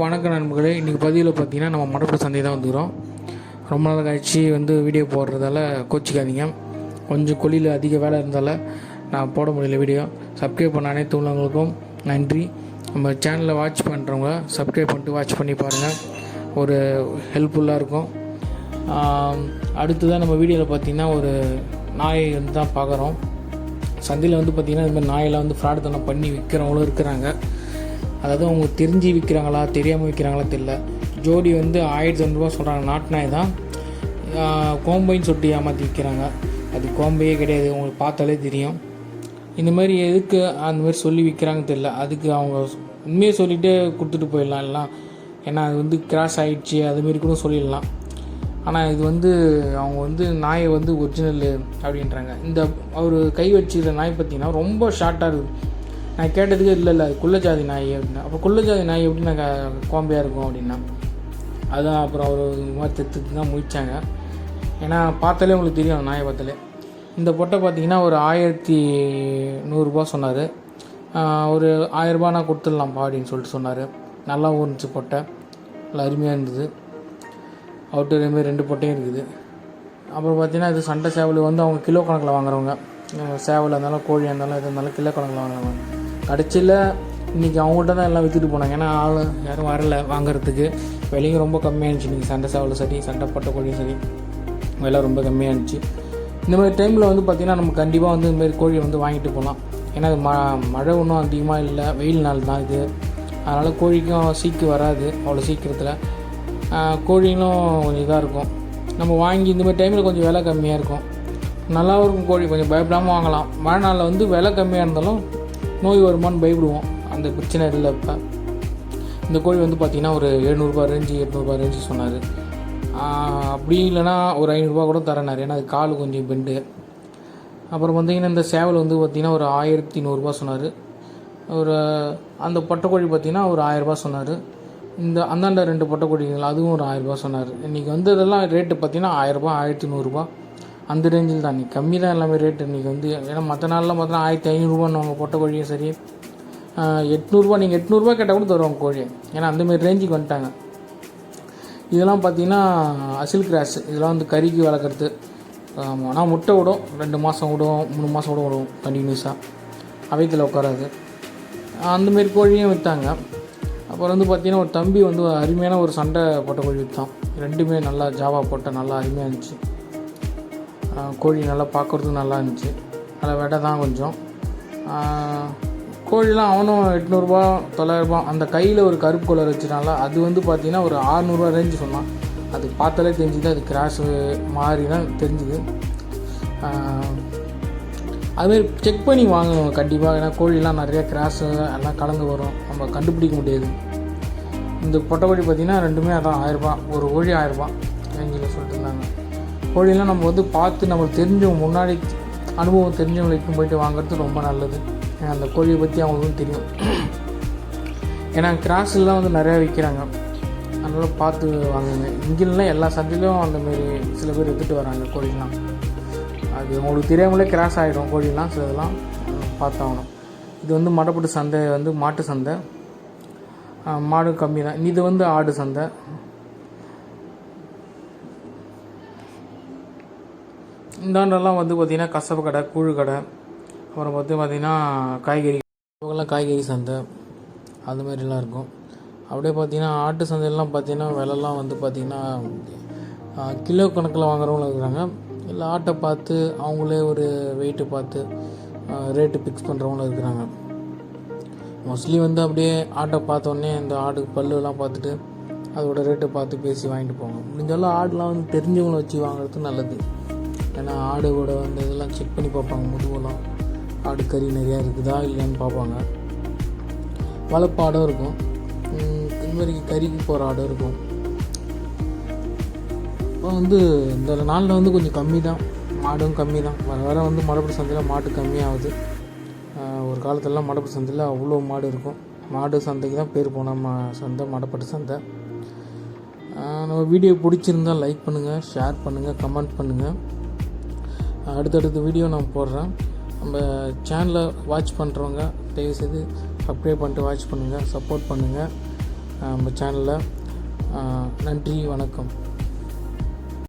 வணக்க நண்பர்களே இன்றைக்கி பதிவில் பார்த்தீங்கன்னா நம்ம மடப்பட சந்தை தான் வந்துக்கிறோம் ரொம்ப நாள் கழிச்சு வந்து வீடியோ போடுறதால கோச்சிக்காதீங்க. கொஞ்சம் கொல்லியில் அதிக வேலை இருந்தால நான் போட முடியல வீடியோ சப்ஸ்கிரைப் பண்ண அனைத்து உள்ளவங்களுக்கும் நன்றி. நம்ம சேனலில் வாட்ச் பண்ணுறவங்க சப்ஸ்கிரைப் பண்ணிட்டு வாட்ச் பண்ணி பாருங்கள் ஒரு ஹெல்ப்ஃபுல்லாக இருக்கும். அடுத்ததாக நம்ம வீடியோவில் பார்த்தீங்கன்னா ஒரு நாய் வந்து தான் பார்க்குறோம் சந்தையில் வந்து பார்த்திங்கன்னா இந்த மாதிரி நாயெல்லாம் வந்து ஃப்ராட் தனம் பண்ணி விற்கிறவங்களும் இருக்கிறாங்க. அதாவது அவங்க தெரிஞ்சு விற்கிறாங்களா தெரியாமல் விற்கிறாங்களா தெரில ஜோடி வந்து ஆயிரத்தி ஐநூறுரூவா சொல்கிறாங்க நாட்டு நாய் தான். கோம்பைன்னு சொல்லிட்டு ஏமாற்றி விற்கிறாங்க அது கோம்பையே கிடையாது உங்களுக்கு பார்த்தாலே தெரியும். இந்த மாதிரி எதுக்கு அந்த மாதிரி சொல்லி விற்கிறாங்க தெரில அதுக்கு அவங்க உண்மையை சொல்லிட்டு கொடுத்துட்டு போயிடலாம் எல்லாம் ஏன்னா அது வந்து கிராஸ் ஆகிடுச்சி அதுமாரி கூட சொல்லிடலாம். ஆனால் இது வந்து அவங்க வந்து நாயை வந்து ஒரிஜினல் அப்படின்றாங்க. இந்த அவர் கை வச்சுக்கிற நாய் பார்த்தீங்கன்னா ரொம்ப ஷார்ட்டாக இருக்குது. நான் கேட்டதுக்கு இல்லை இல்லை அது குள்ளஜாதி நாய் அப்படின்னா. அப்போ குள்ளஜாதி நாய் எப்படி நான் கோம்பையாக இருக்கும் அப்படின்னா? அதுதான் அப்புறம் அவர் இது மாதிரி தான் முடித்தாங்க ஏன்னா பார்த்தாலே உங்களுக்கு தெரியும் நாயை பார்த்தாலே. இந்த பொட்டை பார்த்தீங்கன்னா ஒரு ஆயிரத்தி நூறுரூபா சொன்னார். ஒரு ஆயிரரூபா நான் கொடுத்துடலாம்ப்பா அப்படின்னு சொல்லிட்டு சொன்னார். நல்லா இருந்துச்சு பொட்டை. நல்லா அருமையாக இருந்தது. அவர்கிட்ட ரெண்டு ரெண்டு பொட்டையும் இருக்குது. அப்புறம் பார்த்தீங்கன்னா இது சண்டை சேவல் வந்து அவங்க கிலோ கணக்கில் வாங்குறவங்க. சேவலாக இருந்தாலும் கோழியாக இருந்தாலும் எது இருந்தாலும் கிலோ கணக்கில் வாங்குறவங்க கடைசியில் இன்றைக்கி அவங்கள்ட்ட தான் எல்லாம் விற்றுட்டு போனாங்க. ஏன்னா ஆள் யாரும் வரல வாங்குறதுக்கு. விலையும் ரொம்ப கம்மியாக இருந்துச்சு. இன்றைக்கி சண்டை சேவலும் சரி சண்டை பட்ட கோழியும் சரி விலை ரொம்ப கம்மியாக இருந்துச்சு. இந்த மாதிரி டைமில் வந்து பார்த்திங்கன்னா நம்ம கண்டிப்பாக வந்து இந்தமாரி கோழியை வந்து வாங்கிட்டு போகலாம். ஏன்னா அது ம மழை ஒன்றும் அதிகமாக இல்லை. வெயில் நாள் தான் இது. அதனால் கோழிக்கும் சீக்கு வராது அவ்வளோ சீக்கிரத்தில். கோழிங்களும் கோழிகளும் கொஞ்சம் இதாக இருக்கும். நம்ம வாங்கி இந்த மாதிரி டைமில் கொஞ்சம் விலை கம்மியாக இருக்கும். நல்லாவும் இருக்கும் கோழி. கொஞ்சம் பயப்படாமல் வாங்கலாம். மழை நாளில் வந்து விலை கம்மியாக இருந்தாலும் நோய் வருமான்னு பயப்படுவோம். அந்த பிரச்சனை இல்லை இப்போ. இந்த கோழி வந்து பார்த்திங்கன்னா ஒரு எழுநூறுபா ரேஞ்சு எட்நூறுபா ரேஞ்சு சொன்னார். அப்படி இல்லைன்னா ஒரு ஐநூறுரூவா கூட தரேனார் ஏன்னா அது கால் கொஞ்சம் பெண்டு. அப்புறம் பார்த்தீங்கன்னா இந்த சேவல் வந்து பார்த்திங்கன்னா ஒரு ஆயிரத்தி நூறுரூவா சொன்னார். ஒரு அந்த பொட்டைக்கோழி பார்த்திங்கன்னா ஒரு ஆயிரரூபா சொன்னார். இந்த அந்தாண்ட ரெண்டு பொட்டைக்கோழிகள் அதுவும் ஒரு ஆயிரரூபா சொன்னார். இன்றைக்கி வந்து இதெல்லாம் ரேட்டு பார்த்திங்கன்னா ஆயிரரூபா ஆயிரத்தி நூறுரூபா அந்த ரேஞ்சில் தான். நீ கம்மி தான் எல்லாமே ரேட்டு இன்றைக்கி வந்து ஏன்னா மற்ற நாளில் பார்த்தீங்கன்னா ஆயிரத்தி ஐநூறுரூவான்னு பொட்டைக்கோழியும் சரி. எட்நூறுரூவா எட்நூறுபா நீங்கள் எட்நூறுரூவா கேட்டால் கூட தருவாங்க கோழி. ஏன்னா அந்தமாரி ரேஞ்சுக்கு வந்துட்டாங்க. இதெல்லாம் பார்த்தீங்கன்னா அசில் கிராஸ். இதெல்லாம் வந்து கறிக்கு வளர்க்குறது. ஆமாம் ஆனால் முட்டை விடும். ரெண்டு மாதம் விடும் மூணு மாதம் கூட விடும் கண்டினியூஸாக அவைத்தில் உட்காராது. அந்தமாரி கோழியும் விற்றாங்க அப்புறம் வந்து பார்த்தீங்கன்னா ஒரு தம்பி வந்து ஒரு அருமையான ஒரு சண்டை போட்ட கோழி விற்றான் ரெண்டுமே நல்லா ஜாவா போட்ட நல்லா அருமையாக இருந்துச்சு. கோழி நல்லா பார்க்குறதுக்கு நல்லா இருந்துச்சு. நல்லா விட தான் கொஞ்சம். கோழிலாம் அவனும் எட்நூறுபா தொள்ளாயிரரூபா அந்த கையில் ஒரு கருப்பு கலர் வச்சுனால அது வந்து பார்த்தீங்கன்னா ஒரு ஆறுநூறுவா ரேஞ்சு சொன்னான். அது பார்த்தாலே தெரிஞ்சுது அது கிராஷ் மாறி தான் தெரிஞ்சுது அதுமாரி செக் பண்ணி வாங்கணும் கண்டிப்பாக ஏன்னா கோழிலாம் நிறையா கிராஸு எல்லாம் கலந்து வரும். நம்ம கண்டுபிடிக்க முடியாது. இந்த பொட்டை கோழி பார்த்திங்கன்னா ரெண்டுமே அதான் ஆயிரரூபா ஒரு கோழி ஆயிரரூபா ரேஞ்சில் சொல்லிட்டு இருந்தாங்க. கோழிலாம் நம்ம வந்து பார்த்து நம்மளுக்கு தெரிஞ்சவங்க முன்னாடி அனுபவம் தெரிஞ்சவங்களுக்கும் போயிட்டு வாங்குறது ரொம்ப நல்லது. ஏன்னா அந்த கோழியை பற்றி அவங்களுக்கும் தெரியும். ஏன்னா கிராஸ்லாம் வந்து நிறையா விற்கிறாங்க. அதனால் பார்த்து வாங்குங்க. இங்கெல்லாம் எல்லா சந்தையிலும் அந்தமாரி சில பேர் எடுத்துகிட்டு வராங்க கோழிலாம். அது உங்களுக்கு தெரியாமலே கிராஸ் ஆகிடும் கோழிலாம் சில இதெல்லாம் பார்த்தாகணும். இது வந்து மடப்பட்டு சந்தை வந்து மாட்டு சந்தை. மாடு கம்மி தான். இது வந்து ஆடு சந்தை. இந்தாண்டெல்லாம் வந்து பார்த்திங்கன்னா கசப்பு கடை கூழு கடை அப்புறம் பார்த்து பார்த்திங்கன்னா காய்கறி இவங்கெல்லாம் காய்கறி சந்தை அது மாதிரிலாம் இருக்கும். அப்படியே பார்த்திங்கன்னா ஆட்டு சந்தையெல்லாம் பார்த்திங்கன்னா விலைலாம் வந்து பார்த்திங்கன்னா கிலோ கணக்கில் வாங்குறவங்களும் இருக்கிறாங்க இல்லை ஆட்டை பார்த்து அவங்களே ஒரு வெயிட்டு பார்த்து ரேட்டு ஃபிக்ஸ் பண்ணுறவங்களும் இருக்கிறாங்க. மோஸ்ட்லி வந்து அப்படியே ஆட்டை பார்த்தோன்னே இந்த ஆடு பல்லுலாம் பார்த்துட்டு அதோட ரேட்டை பார்த்து பேசி வாங்கிட்டு போவாங்க முடிஞ்சாலும் ஆடுலாம் வந்து தெரிஞ்சவங்களை வச்சு வாங்குறது நல்லது. ஏன்னா ஆடோட வந்து இதெல்லாம் செக் பண்ணி பார்ப்பாங்க முதுகெல்லாம். ஆடு கறி நிறையா இருக்குதா இல்லைன்னு பார்ப்பாங்க. வளர்ப்பு ஆடும் இருக்கும் இது மாதிரி கறிக்கு போகிற ஆடும் இருக்கும். இப்போ வந்து இந்த நாளில் வந்து கொஞ்சம் கம்மி தான் மாடும் கம்மி தான் வர வர வந்து மடப்படி சந்தையில் மாட்டு கம்மியாகுது. ஒரு காலத்துலலாம் மடப்படி சந்தையில் அவ்வளோ மாடு இருக்கும். மாடு சந்தைக்கு தான் பேர் போன ம சந்தை மடப்பட்டு சந்தை. நம்ம வீடியோ பிடிச்சிருந்தா லைக் பண்ணுங்கள் ஷேர் பண்ணுங்கள் கமெண்ட் பண்ணுங்கள் அடுத்தடுத்த வீடியோ நான் போடுறேன். நம்ம சேனலை வாட்ச் பண்ணுறவங்க தயவுசெய்து சப்ஸ்கிரைப் பண்ணிட்டு வாட்ச் பண்ணுங்கள் சப்போர்ட் பண்ணுங்கள் நம்ம சேனலில் நன்றி வணக்கம்.